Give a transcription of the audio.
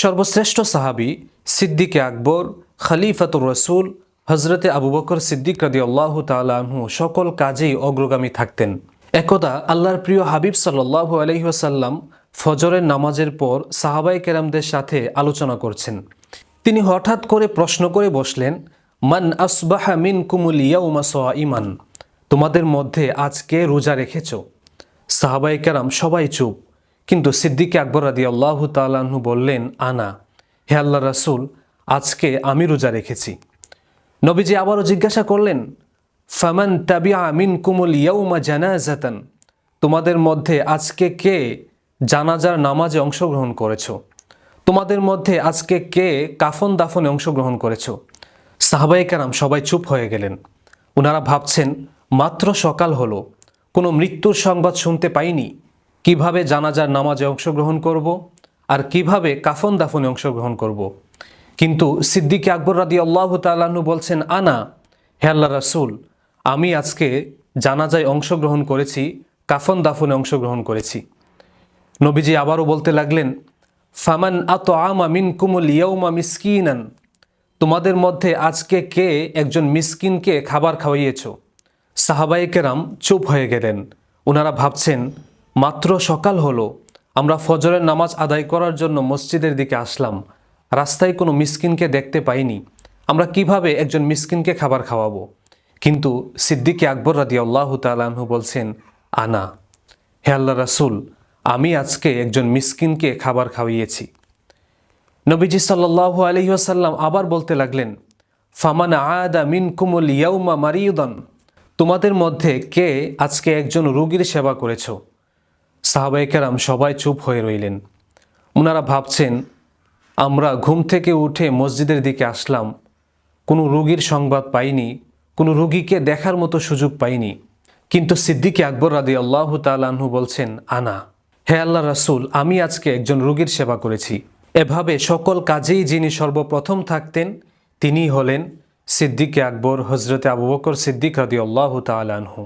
সর্বশ্রেষ্ঠ সাহাবি সিদ্দিকে আকবর, খলিফাতুর রসুল হজরতে আবু বকর সিদ্দিক রাদি আল্লাহ তালু সকল কাজেই অগ্রগামী থাকতেন। একদা আল্লাহর প্রিয় হাবিব সাল্লাহ আলহিহাসাল্লাম ফজরের নামাজের পর সাহাবাই কেরামদের সাথে আলোচনা করছেন। তিনি হঠাৎ করে প্রশ্ন করে বসলেন, মান আসবাহা মিন কুমুল ইয়াউমা ইমান তোমাদের মধ্যে আজকে রোজা রেখেছ? সাহাবাই কেরাম সবাই চুপ। কিন্তু সিদ্দিকে আকবর রাদি আল্লাহ তালাহু বললেন, আনা, হে আল্লাহ রাসুল, আজকে আমি রোজা রেখেছি। নবীজি আবারও জিজ্ঞাসা করলেন, ফামান তাবিয়া মিন কুমুল ইয়াউমা জানাজাতান? তোমাদের মধ্যে আজকে কে জানাজার নামাজে অংশগ্রহণ করেছ? তোমাদের মধ্যে আজকে কে কাফন দাফনে অংশগ্রহণ করেছ? সাহাবাই কারাম সবাই চুপ হয়ে গেলেন। ওনারা ভাবছেন, মাত্র সকাল হলো, কোনো মৃত্যুর সংবাদ শুনতে পাইনি। কীভাবে জানাজার নামাজে অংশগ্রহণ করব আর কীভাবে কাফন দাফনে অংশগ্রহণ করব। কিন্তু সিদ্দিকে আকবর রাদি আল্লাহ তাল্লাহ্ন বলছেন, আনা, হে আল্লাহ রাসুল, আমি আজকে জানাজায় অংশগ্রহণ করেছি, কাফন দাফনে অংশগ্রহণ করেছি। নবীজি আবারও বলতে লাগলেন, ফামান আত আমা মিন কুমুল ইয়ৌমা মিসকিনান, তোমাদের মধ্যে আজকে কে একজন মিসকিনকে খাবার খাওয়াইয়েছ? সাহাবাই কেরাম চুপ হয়ে গেলেন। ওনারা ভাবছেন মাত্র সকাল হলো, আমরা ফজরের নামাজ আদায় করার জন্য মসজিদের দিকে আসলাম। রাস্তায় কোনো মিসকিনকে দেখতে পাইনি। আমরা কীভাবে একজন মিসকিনকে খাবার খাওয়াবো? কিন্তু সিদ্দিকে আকবর রাদি আল্লাহ তালাহু বলছেন, আনা, হে আল্লাহ রাসুল, আমি আজকে একজন মিসকিনকে খাবার খাওয়িয়েছি। নবীজি সাল্লাহ আলহিহাসাল্লাম আবার বলতে লাগলেন, ফামান আদা মিন কুমল ইয়াউমা মারিউদন তোমাদের মধ্যে কে আজকে একজন রুগীর সেবা করেছ? সাহাবাই কেরাম সবাই চুপ হয়ে রইলেন। ওনারা ভাবছেন, আমরা ঘুম থেকে উঠে মসজিদের দিকে আসলাম। কোনো রুগীর সংবাদ পাইনি, কোনো রুগীকে দেখার মতো সুযোগ পাইনি। কিন্তু সিদ্দিকে আকবর রাদি আল্লাহ তালাহু বলছেন, আনা, হে আল্লাহ রাসুল, আমি আজকে একজন রুগীর সেবা করেছি। এভাবে সকল কাজেই যিনি সর্বপ্রথম থাকতেন তিনি হলেন সিদ্দিকে আকবর হজরতে আবু বকর সিদ্দিক রাদি আল্লাহ তালাহু